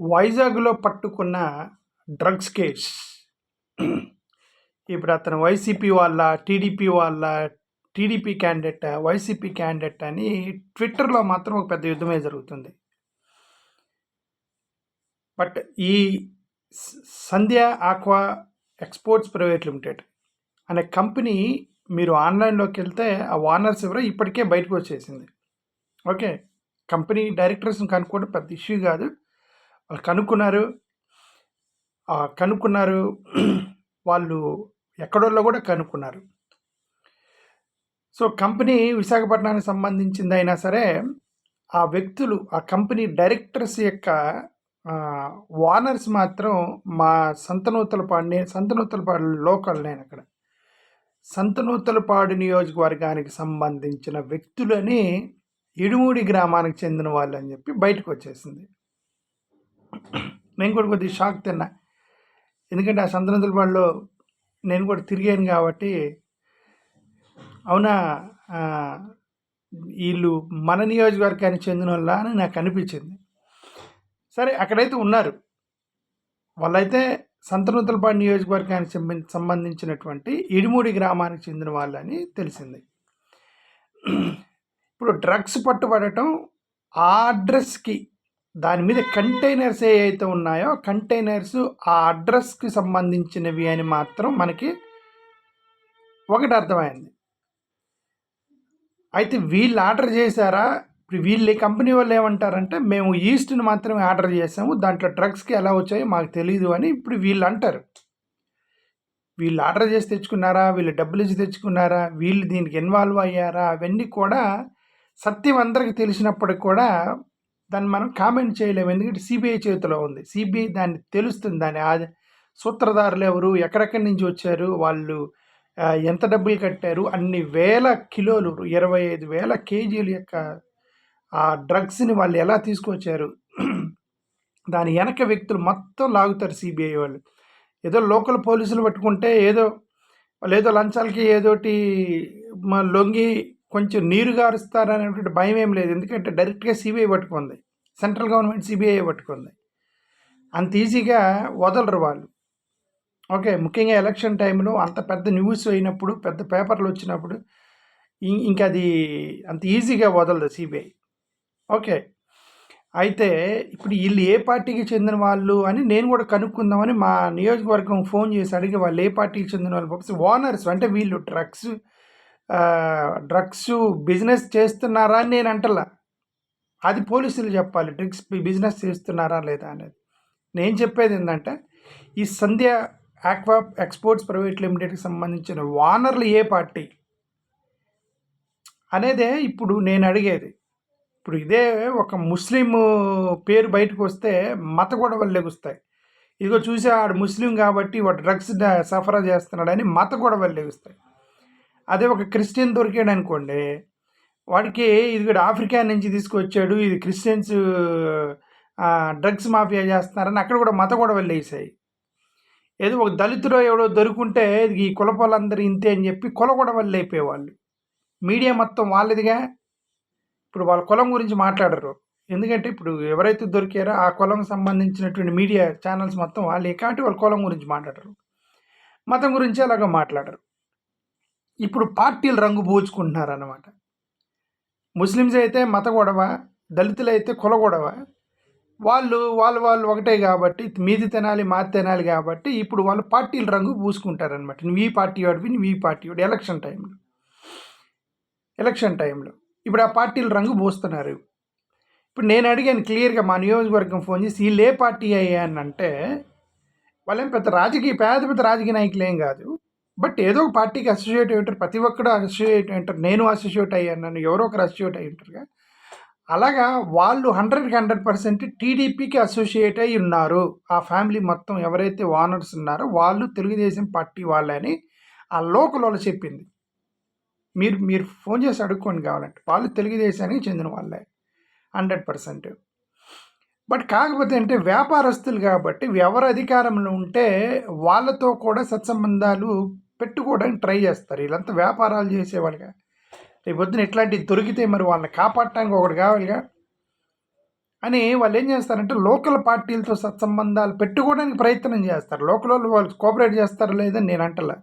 వైజాగ్లో పట్టుకున్న drugs case. ఇప్పుడు అతను వైసీపీ వాళ్ళ టీడీపీ వాళ్ళ టీడీపీ క్యాండిడేట్ వైసీపీ క్యాండిడేట్ అని ట్విట్టర్లో మాత్రం ఒక పెద్ద యుద్ధమే జరుగుతుంది. బట్ ఈ Sandhya aqua exports private limited అనే కంపెనీ మీరు ఆన్లైన్లోకి వెళ్తే ఆ ఓనర్స్ ఎవరో ఇప్పటికే బయటకు వచ్చేసింది. ఓకే కంపెనీ డైరెక్టర్స్ని కనుక్కోవడం పెద్ద ఇష్యూ కాదు. కనుక్కున్నారు. కనుక్కున్నారు వాళ్ళు ఎక్కడోళ్ళో కూడా కనుక్కున్నారు. సో కంపెనీ విశాఖపట్నానికి సంబంధించిందైనా సరే ఆ వ్యక్తులు ఆ కంపెనీ డైరెక్టర్స్ యొక్క ఓనర్స్ మాత్రం మా సంతనూతలపాడు నేను సంతనూతలపాడు లోకల్ నేను అక్కడ. సంతనూతలపాడు నియోజకవర్గానికి సంబంధించిన వ్యక్తులని ఇడుమూడి గ్రామానికి చెందిన వాళ్ళు అని చెప్పి బయటకు వచ్చేసింది. నేను కూడా కొద్దిగా షాక్ తిన్నా. ఎందుకంటే ఆ సంతనూతలపాడులో నేను కూడా తిరిగాను కాబట్టి అవునా? వీళ్ళు మన నియోజకవర్గానికి చెందిన వాళ్ళ అని నాకు అనిపించింది. సరే అక్కడైతే ఉన్నారు. వాళ్ళైతే సంతనూతలపాడు నియోజకవర్గానికి సంబంధించినటువంటి ఇడిమూడి గ్రామానికి చెందిన వాళ్ళని తెలిసింది. ఇప్పుడు డ్రగ్స్ పట్టుబడటం ఆ అడ్రస్కి దాని మీద కంటైనర్స్ ఏవైతే ఉన్నాయో కంటైనర్స్ ఆ అడ్రస్కి సంబంధించినవి అని మాత్రం మనకి ఒకటి అర్థమైంది. అయితే వీళ్ళు ఆర్డర్ చేశారా? ఇప్పుడు వీళ్ళు కంపెనీ వాళ్ళు ఏమంటారంటే మేము ఈస్ట్ని మాత్రమే ఆర్డర్ చేసాము దాంట్లో డ్రగ్స్కి ఎలా వచ్చాయో మాకు తెలియదు అని ఇప్పుడు వీళ్ళు అంటారు. వీళ్ళు ఆర్డర్ చేసి తెచ్చుకున్నారా? వీళ్ళు డబ్బులు ఇచ్చి తెచ్చుకున్నారా? వీళ్ళు దీనికి ఇన్వాల్వ్ అయ్యారా? అవన్నీ కూడా సత్యం అందరికీ తెలిసినప్పటికి కూడా దాన్ని మనం కామెంట్ చేయలేము. ఎందుకంటే సిబిఐ చేతిలో ఉంది. సిబిఐ దాన్ని తెలుస్తుంది. దాని ఆ- సూత్రధారులు ఎవరు? ఎక్కడెక్కడి నుంచి వచ్చారు? వాళ్ళు ఎంత డబ్బులు కట్టారు? అన్ని వేల కిలోలు ఇరవై ఐదు వేల కేజీల యొక్క ఆ డ్రగ్స్ని వాళ్ళు ఎలా తీసుకొచ్చారు? దాని వెనక వ్యక్తులు మొత్తం లాగుతారు సిబిఐ వాళ్ళు. ఏదో లోకల్ పోలీసులు పట్టుకుంటే ఏదో వాళ్ళు ఏదో లంచాలకి ఏదోటి లొంగి కొంచెం నీరు గారుస్తారనేటువంటి భయం ఏం లేదు. ఎందుకంటే డైరెక్ట్గా సిబిఐ పట్టుకుంది. సెంట్రల్ గవర్నమెంట్ సిబిఐ పట్టుకుంది. అంత ఈజీగా వదలరు వాళ్ళు. ఓకే ముఖ్యంగా ఎలక్షన్ టైంలో అంత పెద్ద న్యూస్ అయినప్పుడు పెద్ద పేపర్లు వచ్చినప్పుడు ఇంకా అది అంత ఈజీగా వదలదు సిబిఐ. ఓకే అయితే ఇప్పుడు వీళ్ళు ఏ పార్టీకి చెందిన వాళ్ళు అని నేను కూడా కనుక్కుందామని మా నియోజకవర్గం ఫోన్ చేసి అడిగి వాళ్ళు ఏ పార్టీకి చెందిన వాళ్ళు ఓనర్స్ అంటే వీళ్ళు డ్రగ్స్ డ్రగ్స్ బిజినెస్ చేస్తున్నారా అని నేను అంటలా. అది పోలీసులు చెప్పాలి డ్రగ్స్ బిజినెస్ చేస్తున్నారా లేదా అనేది. నేను చెప్పేది ఏంటంటే ఈ సంధ్య ఆక్వా ఎక్స్పోర్ట్స్ ప్రైవేట్ లిమిటెడ్కి సంబంధించిన ఓనర్లు ఏ పార్టీ అనేదే ఇప్పుడు నేను అడిగేది. ఇప్పుడు ఇదే ఒక ముస్లిం పేరు బయటకు వస్తే మత గొడవలు లెగుస్తాయి. ఇదిగో చూసే ఆడు ముస్లిం కాబట్టి వాడు డ్రగ్స్ సఫరా చేస్తున్నాడని మత గొడవలు లెగుస్తాయి. అదే ఒక క్రిస్టియన్ దొరికాడు అనుకోండి వాడికి ఇది కూడా ఆఫ్రికా నుంచి తీసుకొచ్చాడు ఇది క్రిస్టియన్స్ డ్రగ్స్ మాఫియా చేస్తున్నారని అక్కడ కూడా మత కూడా వెళ్ళేసాయి ఏదో ఒక దళితుడో ఎవడో దొరుకుంటే ఈ కులపోలందరూ ఇంతే అని చెప్పి కుల కూడా వెళ్ళైపోయేవాళ్ళు మీడియా మొత్తం వాళ్ళదిగా. ఇప్పుడు వాళ్ళ కులం గురించి మాట్లాడరు. ఎందుకంటే ఇప్పుడు ఎవరైతే దొరికారో ఆ కులం సంబంధించినటువంటి మీడియా ఛానల్స్ మొత్తం వాళ్ళు. కాబట్టి వాళ్ళ కులం గురించి మాట్లాడరు. మతం గురించి అలాగ మాట్లాడరు. ఇప్పుడు పార్టీలు రంగు పూచుకుంటున్నారు అన్నమాట ముస్లిమ్స్ అయితే మత గొడవ దళితులు అయితే కుల గొడవ. వాళ్ళు వాళ్ళు వాళ్ళు ఒకటే కాబట్టి మీది తినాలి మాది తినాలి కాబట్టి ఇప్పుడు వాళ్ళు పార్టీల రంగు పూసుకుంటారనమాట నువ్వు ఈ పార్టీ వాడివి నువ్వు ఈ పార్టీ వాడు ఎలక్షన్ టైంలో. ఎలక్షన్ టైంలో. ఇప్పుడు ఆ పార్టీల రంగు పూస్తున్నారు ఇప్పుడు నేను అడిగాను క్లియర్గా మా నియోజకవర్గం ఫోన్ చేసి వీళ్ళు ఏ పార్టీ అయ్యా? అని అంటే వాళ్ళేం పెద్ద రాజకీయ పేద పెద్ద రాజకీయ నాయకులు ఏం కాదు. బట్ ఏదో ఒక పార్టీకి అసోసియేట్ అయి ఉంటారు. ప్రతి ఒక్కరు అసోసియేట్ అయి ఉంటారు. నేను అసోసియేట్ అయ్యాను నన్ను ఎవరో ఒకరు అసోసియేట్ అయి ఉంటారుగా. అలాగా వాళ్ళు హండ్రెడ్కి హండ్రెడ్ పర్సెంట్ టీడీపీకి అసోసియేట్ అయి ఉన్నారు. ఆ ఫ్యామిలీ మొత్తం ఎవరైతే ఓనర్స్ ఉన్నారో వాళ్ళు తెలుగుదేశం పార్టీ వాళ్ళని ఆ లోకల్ చెప్పింది. మీరు మీరు ఫోన్ చేసి అడుక్కోండి కావాలంటే. వాళ్ళు తెలుగుదేశానికి చెందిన వాళ్ళే హండ్రెడ్ పర్సెంట్. బట్ కాకపోతే అంటే వ్యాపారస్తులు కాబట్టి ఎవరు అధికారంలో ఉంటే వాళ్ళతో కూడా సత్సంబంధాలు పెట్టుకోవడానికి ట్రై చేస్తారు. వీళ్ళంతా వ్యాపారాలు చేసేవాళ్ళుగా. రేపు పొద్దున ఇట్లాంటివి దొరికితే మరి వాళ్ళని కాపాడటానికి ఒకటి కావాలిగా. అని వాళ్ళు ఏం చేస్తారంటే లోకల్ పార్టీలతో సత్సంబంధాలు పెట్టుకోవడానికి ప్రయత్నం చేస్తారు. లోకల్ వాళ్ళు వాళ్ళు కోఆపరేట్ చేస్తారో లేదని నేను అంటలే.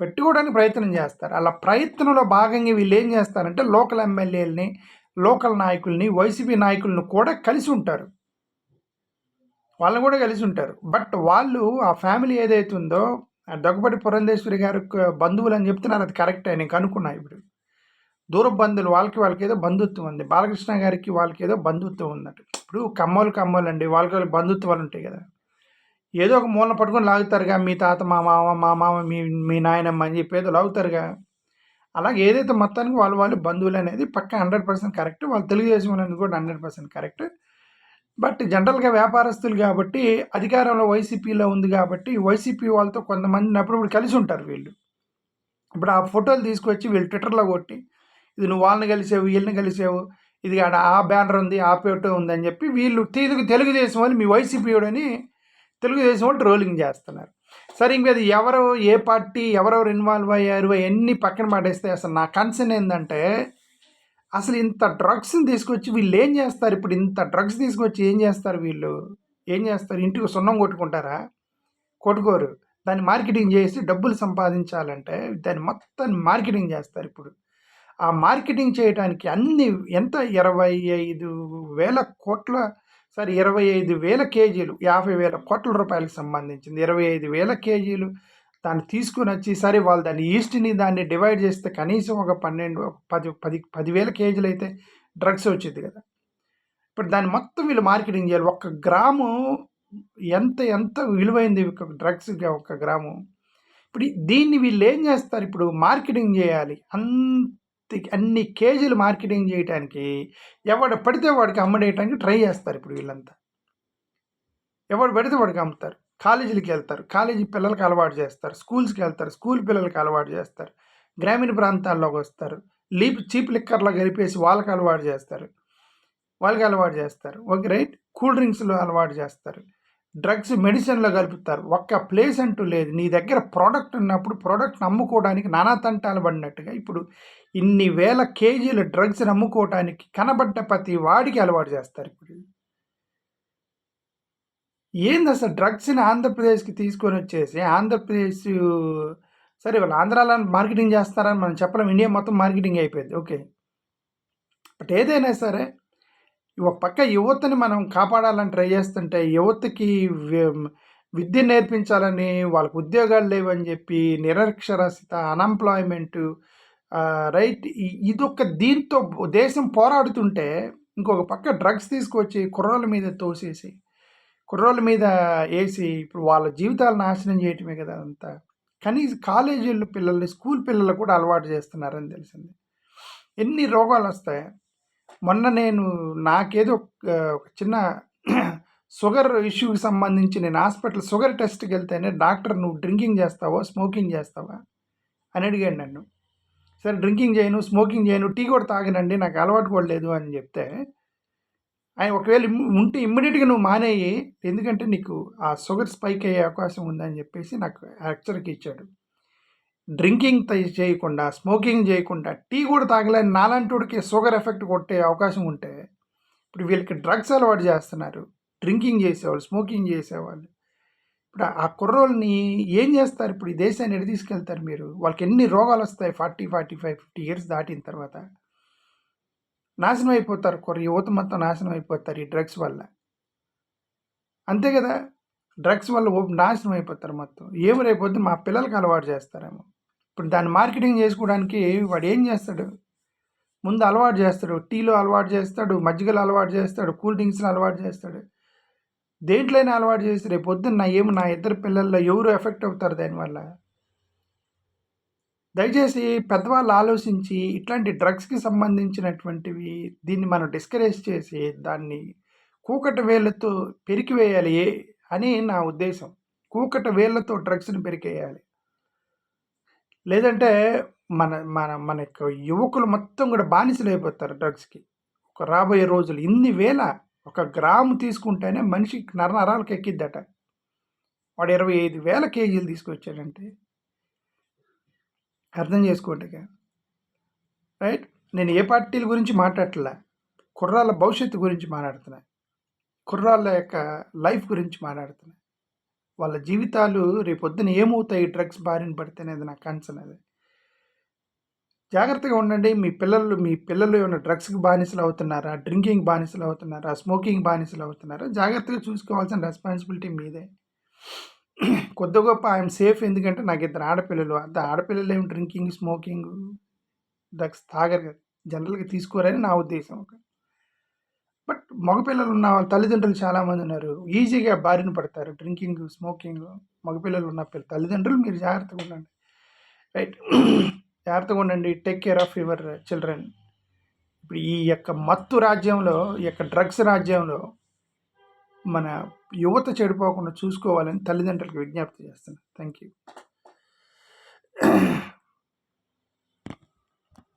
పెట్టుకోవడానికి ప్రయత్నం చేస్తారు. అలా ప్రయత్నంలో భాగంగా వీళ్ళు ఏం చేస్తారంటే లోకల్ ఎమ్మెల్యేలని లోకల్ నాయకుల్ని వైసీపీ నాయకులను కూడా కలిసి ఉంటారు. వాళ్ళని కూడా కలిసి ఉంటారు. బట్ వాళ్ళు ఆ ఫ్యామిలీ ఏదైతే ఉందో దగ్గుబడి పురంధేశ్వరి గారి బంధువులు అని చెప్తున్నారు అది కరెక్టే నేను కనుక్కున్నా ఇప్పుడు. దూర బంధువులు వాళ్ళకి వాళ్ళకి ఏదో బంధుత్వం ఉంది. బాలకృష్ణ గారికి వాళ్ళకి ఏదో బంధుత్వం ఉందట. ఇప్పుడు కమ్మోలు కమ్మోలు అండి వాళ్ళకి వాళ్ళకి బంధుత్వాలు ఉంటాయి కదా. ఏదో ఒక మూలన పట్టుకొని లాగుతారుగా మీ తాత మా మామ మా మామ మీ మీ నాయనమ్మ అని చెప్పి ఏదో లాగుతారుగా. అలాగే ఏదైతే మొత్తానికి వాళ్ళు వాళ్ళు బంధువులు అనేది పక్క హండ్రెడ్ పర్సెంట్ కరెక్ట్ వాళ్ళు తెలుగుదేశం అనేది కూడా హండ్రెడ్ పర్సెంట్ కరెక్ట్. బట్ జనరల్గా వ్యాపారస్తులు కాబట్టి అధికారంలో వైసీపీలో ఉంది కాబట్టి వైసీపీ వాళ్ళతో కొంతమంది అప్పుడప్పుడు కలిసి ఉంటారు వీళ్ళు. ఇప్పుడు ఆ ఫోటోలు తీసుకొచ్చి వీళ్ళు ట్విట్టర్లో కొట్టి ఇది నువ్వు వాళ్ళని కలిసావు వీళ్ళని కలిసావు ఇది ఆడ ఆ బ్యానర్ ఉంది ఆ ఫోటో ఉంది అని చెప్పి వీళ్ళు తెలుగు తెలుగుదేశం వాళ్ళు మీ వైసీపీ అని తెలుగుదేశం వాళ్ళు ట్రోలింగ్ చేస్తున్నారు. సరే ఇంకా అది ఎవరు ఏ పార్టీ ఎవరెవరు ఇన్వాల్వ్ అయ్యారు ఎన్ని పక్కన పడేస్తే అసలు నా కన్సర్న్ ఏంటంటే అసలు ఇంత డ్రగ్స్ని తీసుకొచ్చి వీళ్ళు ఏం చేస్తారు? ఇప్పుడు ఇంత డ్రగ్స్ తీసుకొచ్చి ఏం చేస్తారు వీళ్ళు? ఏం చేస్తారు? ఇంటికి సున్నం కొట్టుకుంటారా? కొట్టుకోరు. దాన్ని మార్కెటింగ్ చేసి డబ్బులు సంపాదించాలంటే దాన్ని మొత్తాన్ని మార్కెటింగ్ చేస్తారు ఇప్పుడు. ఆ మార్కెటింగ్ చేయడానికి అన్ని ఎంత? ఇరవై ఐదు వేల కోట్ల సరే ఇరవై ఐదు వేల కేజీలు యాభై వేల కోట్ల రూపాయలకు సంబంధించింది. ఇరవై ఐదు వేల కేజీలు దాన్ని తీసుకుని వచ్చి సరే వాళ్ళు దాన్ని ఈస్ట్ని దాన్ని డివైడ్ చేస్తే కనీసం ఒక పన్నెండు పది పది పదివేల కేజీలు అయితే డ్రగ్స్ వచ్చింది కదా. ఇప్పుడు దాన్ని మొత్తం వీళ్ళు మార్కెటింగ్ చేయాలి. ఒక్క గ్రాము ఎంత ఎంత విలువైంది ఒక డ్రగ్స్ ఒక గ్రాము? ఇప్పుడు దీన్ని వీళ్ళు ఏం చేస్తారు? ఇప్పుడు మార్కెటింగ్ చేయాలి. అంత అన్ని కేజీలు మార్కెటింగ్ చేయడానికి ఎవడు పడితే వాడికి అమ్మడేయడానికి ట్రై చేస్తారు ఇప్పుడు వీళ్ళంతా. ఎవడు పడితే వాడికి అమ్ముతారు. కాలేజీలకి వెళ్తారు. కాలేజీ పిల్లలకి అలవాటు చేస్తారు. స్కూల్స్కి వెళ్తారు. స్కూల్ పిల్లలకి అలవాటు చేస్తారు. గ్రామీణ ప్రాంతాల్లోకి వస్తారు. లీప్ చీప్ లిక్కర్లో గడిపేసి వాళ్ళకి అలవాటు చేస్తారు. వాళ్ళకి అలవాటు చేస్తారు. Okay right? కూల్ డ్రింక్స్లో అలవాటు చేస్తారు. డ్రగ్స్ మెడిసిన్లో కలుపుతారు. ఒక్క ప్లేస్ అంటూ లేదు. నీ దగ్గర ప్రోడక్ట్ ఉన్నప్పుడు ప్రోడక్ట్ అమ్ముకోవడానికి నానా తంటాలు పడినట్టుగా ఇప్పుడు ఇన్ని వేల కేజీల డ్రగ్స్ అమ్ముకోవడానికి కనబడ్డ ప్రతి వాడికి అలవాటు చేస్తారు ఇప్పుడు. ఏంది అసలు డ్రగ్స్ని ఆంధ్రప్రదేశ్కి తీసుకొని వచ్చేసి ఆంధ్రప్రదేశ్ సరే వాళ్ళు ఆంధ్రాలో మార్కెటింగ్ చేస్తారని మనం చెప్పలేం. ఇండియా మొత్తం మార్కెటింగ్ అయిపోయింది. ఓకే. బట్ ఏదైనా సరే ఒక పక్క యువతని మనం కాపాడాలని ట్రై చేస్తుంటే యువతకి విద్య నేర్పించాలని వాళ్ళకు ఉద్యోగాలు లేవని చెప్పి నిరక్షరాస్యత అన్ఎంప్లాయ్మెంట్ రైట్ ఇదొక దీంతో దేశం పోరాడుతుంటే ఇంకొక పక్క డ్రగ్స్ తీసుకొచ్చి కుర్రాల మీద తోసేసి కుర్రోళ్ళ మీద వేసి ఇప్పుడు వాళ్ళ జీవితాలు నాశనం చేయటమే కదా అంతా. కనీసం కాలేజీలు పిల్లల్ని స్కూల్ పిల్లలు కూడా అలవాటు చేస్తున్నారని తెలిసింది. ఎన్ని రోగాలు వస్తాయి? మొన్న నేను నాకేదో ఒక చిన్న షుగర్ ఇష్యూకి సంబంధించి నేను హాస్పిటల్ షుగర్ టెస్ట్కి వెళ్తేనే డాక్టర్ నువ్వు డ్రింకింగ్ చేస్తావా స్మోకింగ్ చేస్తావా అని అడిగాడు నన్ను. సరే డ్రింకింగ్ చేయను స్మోకింగ్ చేయను టీ కూడా తాగనండి నాకు అలవాటు కూడా లేదు అని చెప్తే ఆయన ఒకవేళ ఉంటే ఇమ్మీడియట్గా నువ్వు మానేయి ఎందుకంటే నీకు ఆ షుగర్ స్పైక్ అయ్యే అవకాశం ఉందని చెప్పేసి నాకు హెచ్చరిక ఇచ్చాడు. డ్రింకింగ్ చేయకుండా స్మోకింగ్ చేయకుండా టీ కూడా తాగలేని నాలాంటివాడికి షుగర్ ఎఫెక్ట్ కొట్టే అవకాశం ఉంటే ఇప్పుడు వీళ్ళకి డ్రగ్స్ అలవాటు చేస్తున్నారు. డ్రింకింగ్ చేసేవాళ్ళు స్మోకింగ్ చేసేవాళ్ళు. ఇప్పుడు ఆ కుర్రోళ్ళని ఏం చేస్తారు? ఇప్పుడు ఈ దేశాన్ని ఎడ తీసుకెళ్తారు మీరు? వాళ్ళకి ఎన్ని రోగాలు వస్తాయి? Forty forty five fifty years దాటిన తర్వాత. నాశనం అయిపోతారు కుర్ర యువత మొత్తం నాశనం అయిపోతారు ఈ డ్రగ్స్ వల్ల. అంతే కదా? డ్రగ్స్ వల్ల నాశనం అయిపోతారు మొత్తం. ఏమి రేపొద్దు మా పిల్లలకి అలవాటు చేస్తారేమో. ఇప్పుడు దాన్ని మార్కెటింగ్ చేసుకోవడానికి వాడు ఏం చేస్తాడు? ముందు అలవాటు చేస్తాడు. టీలో అలవాటు చేస్తాడు మజ్జిగలు అలవాటు చేస్తాడు కూల్ డ్రింక్స్లో అలవాటు చేస్తాడు. దేంట్లోనే అలవాటు చేసి రేపు పొద్దున్న ఏమి నా ఇద్దరు పిల్లల్లో ఎవరు ఎఫెక్ట్ అవుతారు దానివల్ల? దయచేసి పెద్దవాళ్ళు ఆలోచించి ఇట్లాంటి డ్రగ్స్కి సంబంధించినటువంటివి దీన్ని మనం డిస్కరేజ్ చేసి దాన్ని కూకట వేళ్ళతో పెరికివేయాలి అని నా ఉద్దేశం. కూకట వేళ్ళతో డ్రగ్స్ని పెరికేయాలి. లేదంటే మన మన మన యువకులు మొత్తం కూడా బానిసలు అయిపోతారు డ్రగ్స్కి. ఒక రాబోయే రోజులు ఇన్ని వేల ఒక గ్రాము తీసుకుంటేనే మనిషికి నర నరాలకు ఎక్కిద్దట. వాడు ఇరవై ఐదు వేల కేజీలు తీసుకొచ్చాడంటే అర్థం చేసుకోండి రైట్? నేను ఏ పార్టీల గురించి మాట్లాడట్లా? కుర్రాళ్ళ భవిష్యత్తు గురించి మాట్లాడుతున్నా. కుర్రాళ్ళ యొక్క లైఫ్ గురించి మాట్లాడుతున్నా. వాళ్ళ జీవితాలు రేపొద్దున ఏమవుతాయి డ్రగ్స్ బారిన పడితే అనేది నా కన్సర్న్ అది. జాగ్రత్తగా ఉండండి. మీ పిల్లలు మీ పిల్లలు ఏమైనా డ్రగ్స్కి బానిసలు అవుతున్నారా? డ్రింకింగ్ బానిసలు అవుతున్నారా? స్మోకింగ్ బానిసలు అవుతున్నారా? జాగ్రత్తగా చూసుకోవాల్సిన రెస్పాన్సిబిలిటీ మీదే. కొద్ది గొప్ప ఐఎమ్ సేఫ్ ఎందుకంటే నాకు ఇద్దరు ఆడపిల్లలు. అంత ఆడపిల్లలు ఏమి డ్రింకింగ్ స్మోకింగ్ డ్రగ్స్ తాగరు కదా. జనరల్గా తీసుకోరని నా ఉద్దేశం బట్ మగపిల్లలు ఉన్న వాళ్ళ తల్లిదండ్రులు చాలామంది ఉన్నారు. ఈజీగా బారిన పడతారు. డ్రింకింగ్ స్మోకింగ్ మగపిల్లలు ఉన్న పిల్ల తల్లిదండ్రులు మీరు జాగ్రత్తగా ఉండండి. రైట్. జాగ్రత్తగా ఉండండి. Take care of your children. ఇప్పుడు ఈ యొక్క మత్తు రాజ్యంలో ఈ యొక్క డ్రగ్స్ రాజ్యంలో మన యువత చెడిపోకుండా చూసుకోవాలని తల్లిదండ్రులకు విజ్ఞప్తి చేస్తున్నాను థ్యాంక్ యూ